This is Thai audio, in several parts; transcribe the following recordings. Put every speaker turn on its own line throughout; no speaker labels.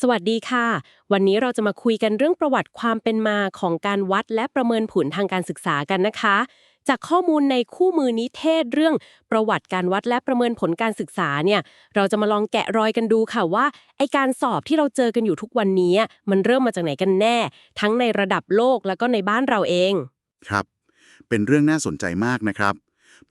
สวัสดีค่ะ วันนี้เราจะมาคุยกันเรื่องประวัติความเป็นมาของการวัดและประเมินผลทางการศึกษากันนะคะ จากข้อมูลในคู่มือนิเทศเรื่องประวัติการวัดและประเมินผลการศึกษาเนี่ย เราจะมาลองแกะรอยกันดูค่ะว่าไอการสอบที่เราเจอกันอยู่ทุกวันนี้ มันเริ่มมาจากไหนกันแน่ ทั้งในระดับโลกแล้วก็ในบ้านเราเอง
ครับ เป็นเรื่องน่าสนใจมากนะครับ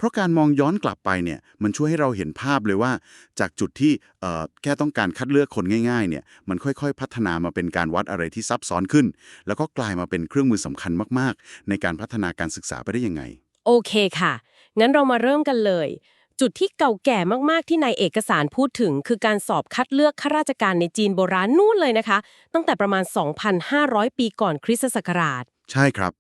เพราะการมองย้อนกลับไปเนี่ยมันช่วยให้เราเห็นภาพเลยว่า จากจุดที่เอ่อแค่ต้องการคัดเลือกคนง่ายๆเนี่ยมันค่อยๆ พัฒนามาเป็นการวัดอะไรที่ซับซ้อนขึ้น แล้วก็กลายมาเป็นเครื่องมือสำคัญมากๆ ในการพัฒนาการศึกษาไปได้ยังไง
โอเคค่ะ งั้นเรามาเริ่มกันเลย จุดที่เก่าแก่มากๆที่ในเอกสารพูดถึง คือการสอบคัดเลือกข้าราชการในจีนโบราณนู่นเลยนะคะ ตั้งแต่ประมาณ 2,500 ปีก่อนคริสตศักราช
ใช่ครับ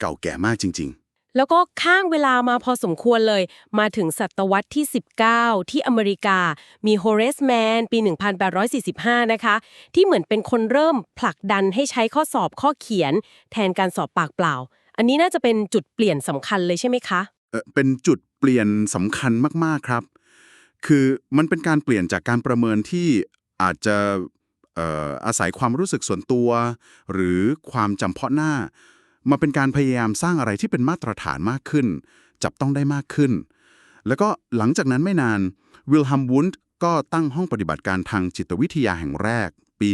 เก่าแก่มากจริง
แล้วก็ข้างเวลามาพอสมควรเลย มาถึงศตวรรษที่ 19 ที่อเมริกา มีโฮเรสแมนปี 1845 นะคะ ที่เหมือนเป็นคนเริ่มผลักดันให้ใช้ข้อสอบข้อเขียน แทนการสอบปากเปล่า อันนี้น่าจะเป็นจุดเปลี่ยนสำคัญเลยใช่ไหมคะ
เออเป็นจุดเปลี่ยนสำคัญมากๆครับ คือมันเป็นการเปลี่ยนจากการประเมินที่อาจจะอาศัยความรู้สึกส่วนตัว หรือความจำเพาะหน้า มาเป็นการพยายามสร้างอะไรที่เป็นมาตรฐานมากขึ้น จับต้องได้มากขึ้น แล้วก็หลังจากนั้นไม่นานวิลฮัมวุนด์ก็ตั้งห้องปฏิบัติการทางจิตวิทยาแห่งแรก ปี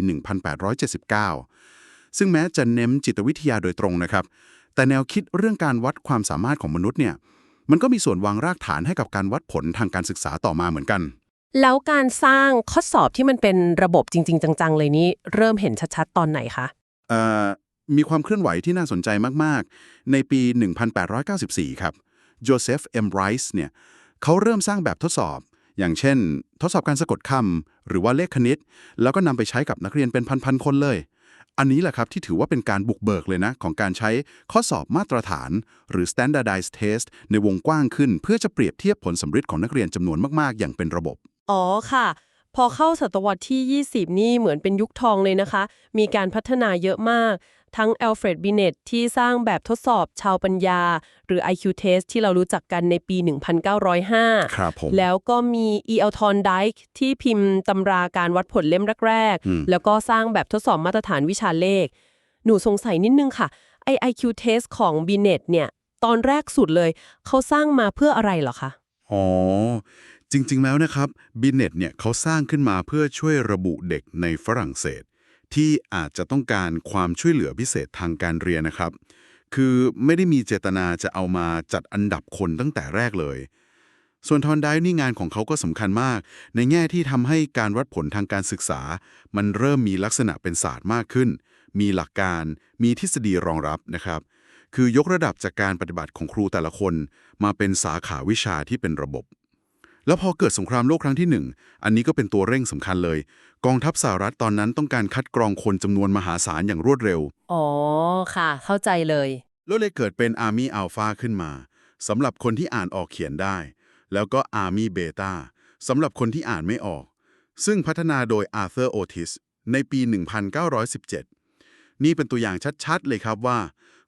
1879 ซึ่งแม้จะเน้นจิตวิทยาโดยตรงนะครับ แต่แนวคิดเรื่องการวัดความสามารถของมนุษย์เนี่ยมันก็มีส่วนวางรากฐานให้กับการวัดผลทางการศึกษาต่อมาเหมือนกัน
แล้วการสร้างข้อสอบที่มันเป็นระบบจริง ๆ จัง ๆ เลยนี้เริ่มเห็นชัด ๆ ตอนไหนคะ
เอ่อ มีความเคลื่อนไหวที่น่าสนใจมาก ๆ ในปี 1894 ครับ โจเซฟ เอ็มไรส์เนี่ยเขาเริ่มสร้างแบบทดสอบ อย่างเช่น ทดสอบการสะกดคำหรือว่าเลขคณิต แล้วก็นำไปใช้กับนักเรียนเป็นพัน ๆ คนเลย อันนี้แหละครับที่ถือว่าเป็นการบุกเบิกเลยนะ ของการใช้ข้อสอบมาตรฐาน หรือ standardized test ในวงกว้างขึ้น เพื่อจะเปรียบเทียบผลสำฤทธิ์ของนักเรียนจำนวนมาก ๆ อย่างเป็นระบบ
อ๋อค่ะพอเข้าศตวรรษที่ 20 นี่เหมือนเป็นยุคทองเลยนะคะ มีการพัฒนาเยอะมาก ทั้ง a อลเฟรดบิเนตที่สร้างแบบทดสอบชาวปัญญา หรือ IQ Test ที่เรารู้จักกันในปี 1905
ครับผม
แล้วก็มีอีเอลทอนไดค์ที่พิมพ์ตำราการวัดผลเล่มแรก
อืม
ๆแล้วก็สร้างแบบทดสอบมาตรฐานวิชาเลข หนูสงสัยนิดนึงค่ะไอ IQ Test ของบิเนตเนี่ย ตอนแรกสุดเลย เขาสร้างมาเพื่ออะไรเหรอคะ
อ๋อจริง ๆ แล้วนะครับบินเน็ตเนี่ยเขาสร้างขึ้นมาเพื่อช่วยระบุเด็กในฝรั่งเศส ที่อาจจะต้องการความช่วยเหลือพิเศษทางการเรียนนะครับ คือไม่ได้มีเจตนาจะเอามาจัดอันดับคนตั้งแต่แรกเลย ส่วนทอนไดนี่งานของเขาก็สำคัญมาก ในแง่ที่ทำให้การวัดผลทางการศึกษา มันเริ่มมีลักษณะเป็นศาสตร์มากขึ้น มีหลักการ มีทฤษฎีรองรับนะครับ คือยกระดับจากการปฏิบัติของครูแต่ละคน มาเป็นสาขาวิชาที่เป็นระบบ แล้วพอเกิดสงครามโลกครั้งที่หนึ่งอันนี้ก็เป็นตัวเร่งสำคัญเลย กองทัพสหรัฐตอนนั้นต้องการคัดกรองคนจำนวนมหาศาลอย่างรวดเร็ว
อ๋อ ค่ะ เข้าใจเลย
แล้วเลยเกิดเป็น Army Alpha ขึ้นมาสำหรับคนที่อ่านออกเขียนได้ แล้วก็ Army Beta สำหรับคนที่อ่านไม่ออก ซึ่งพัฒนาโดย Arthur Otis ในปี 1917 นี่เป็นตัวอย่างชัดๆ เลยครับว่า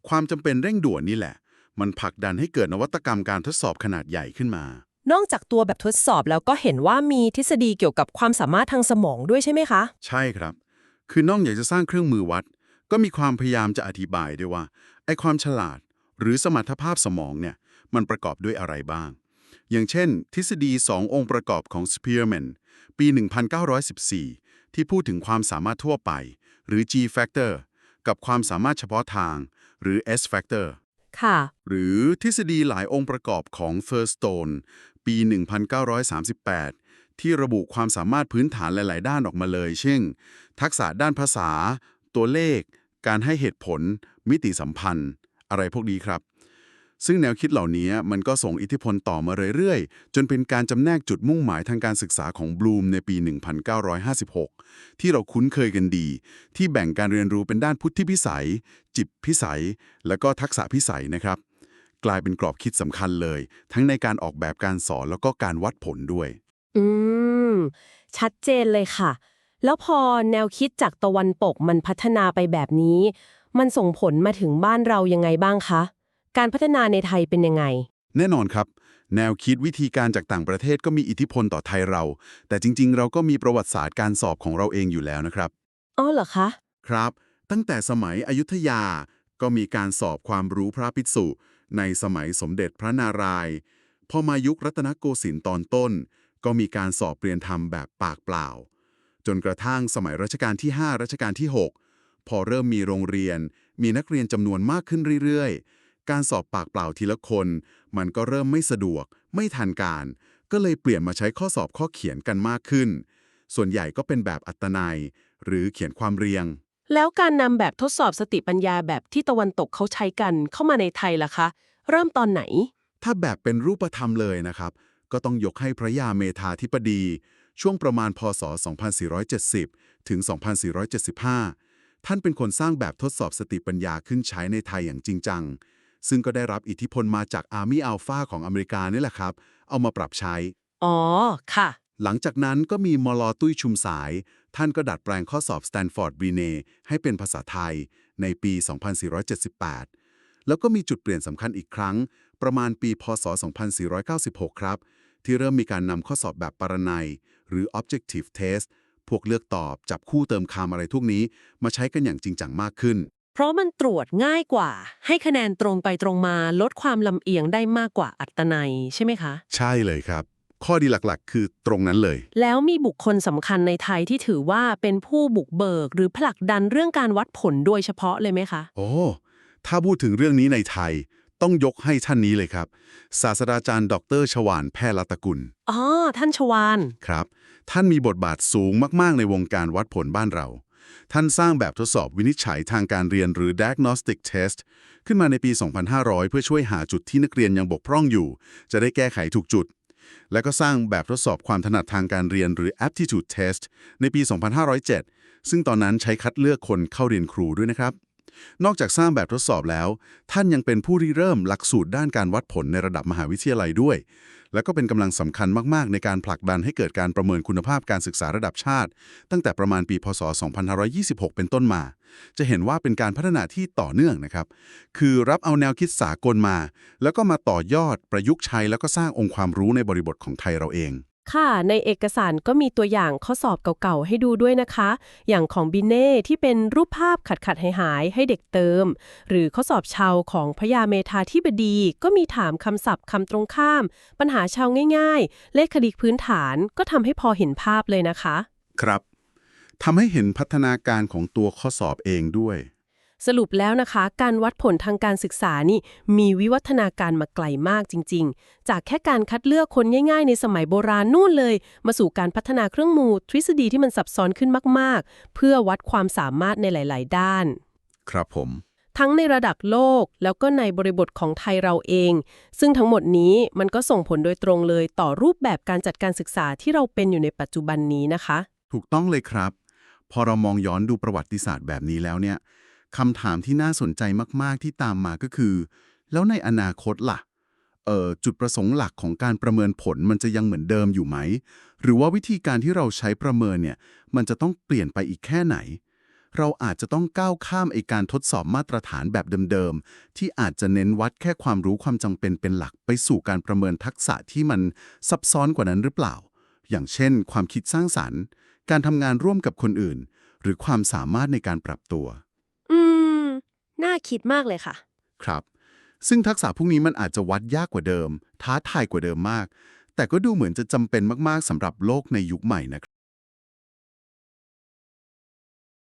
ความจำเป็นเร่งด่วนนี่แหละ มันผลักดันให้เกิดนวัตกรรมการทดสอบขนาดใหญ่ขึ้นมา
นอกจากตัวแบบทดสอบแล้วก็เห็นว่ามีทฤษฎีเกี่ยวกับความสามารถทางสมองด้วยใช่ไหมคะ
ใช่ครับ คือนอกจากจะสร้างเครื่องมือวัด ก็มีความพยายามจะอธิบายด้วยว่าไอ้ความฉลาด หรือสมรรถภาพสมองเนี่ยมันประกอบด้วยอะไรบ้าง อย่างเช่น ทฤษฎี 2 องค์ประกอบของ Spearman ปี 1914 ที่พูดถึงความสามารถทั่วไป หรือ G factor กับความสามารถเฉพาะทาง หรือ S factor
ค่ะ
หรือทฤษฎีหลายองค์ประกอบของ Thurstone ปี 1938 ที่ระบุความสามารถพื้นฐานหลาย ๆ ด้านออกมาเลย เช่น ทักษะด้านภาษา ตัวเลข การให้เหตุผล มิติสัมพันธ์ อะไรพวกนี้ครับ ซึ่งแนวคิดเหล่านี้มันก็ส่งอิทธิพลต่อมาเรื่อย ๆ จนเป็นการจำแนกจุดมุ่งหมายทางการศึกษาของบลูมในปี 1956 ที่เราคุ้นเคยกันดี ที่แบ่งการเรียนรู้เป็นด้านพุทธิพิสัย จิตพิสัย และก็ทักษะพิสัยนะครับ กลายเป็นกรอบคิดสำคัญเลย ทั้งในการออกแบบการสอนแล้วก็การวัดผลด้วย
อืม ชัดเจนเลยค่ะ แล้วพอแนวคิดจากตะวันตกมันพัฒนาไปแบบนี้ มันส่งผลมาถึงบ้านเรายังไงบ้างคะ การพัฒนาในไทยเป็นยังไง
แน่นอนครับ แนวคิดวิธีการจากต่างประเทศก็มีอิทธิพลต่อไทยเรา แต่จริง ๆ เราก็มีประวัติศาสตร์การสอบของเราเองอยู่แล้วนะครับ
อ๋อเหรอคะ
ครับ ตั้งแต่สมัยอยุธยา ก็มีการสอบความรู้พระภิกษุ ในสมัยสมเด็จพระนารายณ์พอมายุครัตนโกสินทร์ตอนต้น ก็มีการสอบเรียนธรรมแบบปากเปล่า จนกระทั่งสมัยรัชกาลที่ 5 รัชกาลที่ 6 พอเริ่มมีโรงเรียน มีนักเรียนจำนวนมากขึ้นเรื่อยๆ การสอบปากเปล่าทีละคน มันก็เริ่มไม่สะดวก ไม่ทันการ ก็เลยเปลี่ยนมาใช้ข้อสอบข้อเขียนกันมากขึ้น ส่วนใหญ่ก็เป็นแบบอัตนัยหรือเขียนความเรียง
แล้วการนำแบบทดสอบสติปัญญาแบบที่ตะวันตกเขาใช้กันเข้ามาในไทยล่ะคะ เริ่มตอนไหน
ถ้าแบบเป็นรูปธรรมเลยนะครับ ก็ต้องยกให้พระยาเมธาธิปดี ช่วงประมาณพศ 2470 ถึง 2475 ท่านเป็นคนสร้างแบบทดสอบสติปัญญาขึ้นใช้ในไทยอย่างจริงจัง ซึ่งก็ได้รับอิทธิพลมาจากอาร์มี่อัลฟาของอเมริกานี่แหละครับ เอามาปรับใช้
อ๋อ ค่ะ
หลังจากนั้นก็มีมลอตุ้ยชุมสาย ท่านก็ดัดแปลงข้อสอบสแตนฟอร์ดบรีเนให้เป็นภาษาไทยในปี 2478 แล้วก็มีจุดเปลี่ยนสำคัญอีกครั้ง ประมาณปี พศ 2496 ครับ ที่เริ่มมีการนำข้อสอบแบบปรนัย หรือ objective test พวกเลือกตอบจับคู่เติมคำอะไรทุกนี้ มาใช้กันอย่างจริงจังมากขึ้น
เพราะมันตรวจง่ายกว่า ให้คะแนนตรงไปตรงมาลดความลำเอียงได้มากกว่าอัตนัยใช่ไหมคะ
ใช่เลยครับ ข้อดีหลักๆ คือตรงนั้นเลย
แล้วมีบุคคลสำคัญในไทยที่ถือว่าเป็นผู้บุกเบิก หรือผลักดันเรื่องการวัดผลโดยเฉพาะเลยไหมคะ
โอ้ ถ้าพูดถึงเรื่องนี้ในไทย ต้องยกให้ท่านนี้เลยครับ ศาสตราจารย์ ดรชวานแพทย์รัตกุล
อ๋อ ท่านชวาน
ครับ ท่านมีบทบาทสูงมากๆ ในวงการวัดผลบ้านเรา ท่านสร้างแบบทดสอบวินิจฉัยทางการเรียนหรือ diagnostic test ขึ้นมาในปี 2500 เพื่อช่วยหาจุดที่นักเรียนยังบกพร่องอยู่ จะได้แก้ไขถูกจุด และก็สร้างแบบทดสอบความถนัดทางการเรียนหรือ aptitude test ในปี 2507 ซึ่งตอนนั้นใช้คัดเลือกคนเข้าเรียนครูด้วยนะครับ นอกจากสร้างแบบทดสอบแล้ว ท่านยังเป็นผู้ริเริ่มหลักสูตรด้านการวัดผลในระดับมหาวิทยาลัยด้วย และก็เป็นกำลังสำคัญมาก ๆ ในการผลักดันให้เกิดการประเมินคุณภาพการศึกษาระดับชาติ ตั้งแต่ประมาณปี พศ 2526 เป็นต้นมา จะเห็นว่าเป็นการพัฒนาที่ต่อเนื่องนะครับ คือรับเอาแนวคิดสากลมา แล้วก็มาต่อยอดประยุกต์ใช้แล้วก็สร้างองค์ความรู้ในบริบทของไทยเราเอง
ค่ะ ในเอกสารก็มีตัวอย่างข้อสอบเก่าๆ ให้ดูด้วยนะคะ อย่างของบิเน่ที่เป็นรูปภาพขัดขัดหายหายๆ ให้เด็กเติม หรือข้อสอบชาวของพระยาเมธาธิบดี ก็มีถามคำศัพท์คำตรงข้าม ปัญหาชาวง่ายๆ เลขคณิตพื้นฐานก็ทำให้พอเห็นภาพเลยนะคะ
ครับทำให้เห็นพัฒนาการของตัวข้อสอบเองด้วย
สรุปแล้วนะคะ การวัดผลทางการศึกษานี่มีวิวัฒนาการมาไกลมากจริง ๆ จากแค่การคัดเลือกคนง่ายๆ ในสมัยโบราณนู่นเลย มาสู่การพัฒนาเครื่องมือทฤษฎีที่มันซับซ้อนขึ้นมากๆ เพื่อวัดความสามารถในหลาย ๆ ด้าน
ครับผม
ทั้งในระดับโลกแล้วก็ในบริบทของไทยเราเอง ซึ่งทั้งหมดนี้มันก็ส่งผลโดยตรงเลยต่อรูปแบบการจัดการศึกษาที่เราเป็นอยู่ในปัจจุบันนี้นะคะ
ถูกต้องเลยครับ พอเรามองย้อนดูประวัติศาสตร์แบบนี้แล้วเนี่ย คำถามที่น่าสนใจมาก ๆ ที่ตามมาก็คือ แล้วในอนาคตล่ะเออจุดประสงค์หลักของการประเมินผลมันจะยังเหมือนเดิมอยู่ไหม หรือว่าวิธีการที่เราใช้ประเมินเนี่ย มันจะต้องเปลี่ยนไปอีกแค่ไหน เราอาจจะต้องก้าวข้ามไอการทดสอบมาตรฐานแบบเดิมๆ ที่อาจจะเน้นวัดแค่ความรู้ความจำเป็นเป็นหลักไปสู่การประเมินทักษะที่มันซับซ้อนกว่านั้นหรือเปล่า อย่างเช่น ความคิดสร้างสรรค์ การทำงานร่วมกับคนอื่น หรือความสามารถในการปรับตัว
น่าคิดมากเลยค่ะ
ครับ ซึ่งทักษะพวกนี้มันอาจจะวัดยากกว่าเดิม ท้าทายกว่าเดิมมาก แต่ก็ดูเหมือนจะจำเป็นมากๆสำหรับโลกในยุคใหม่นะครับ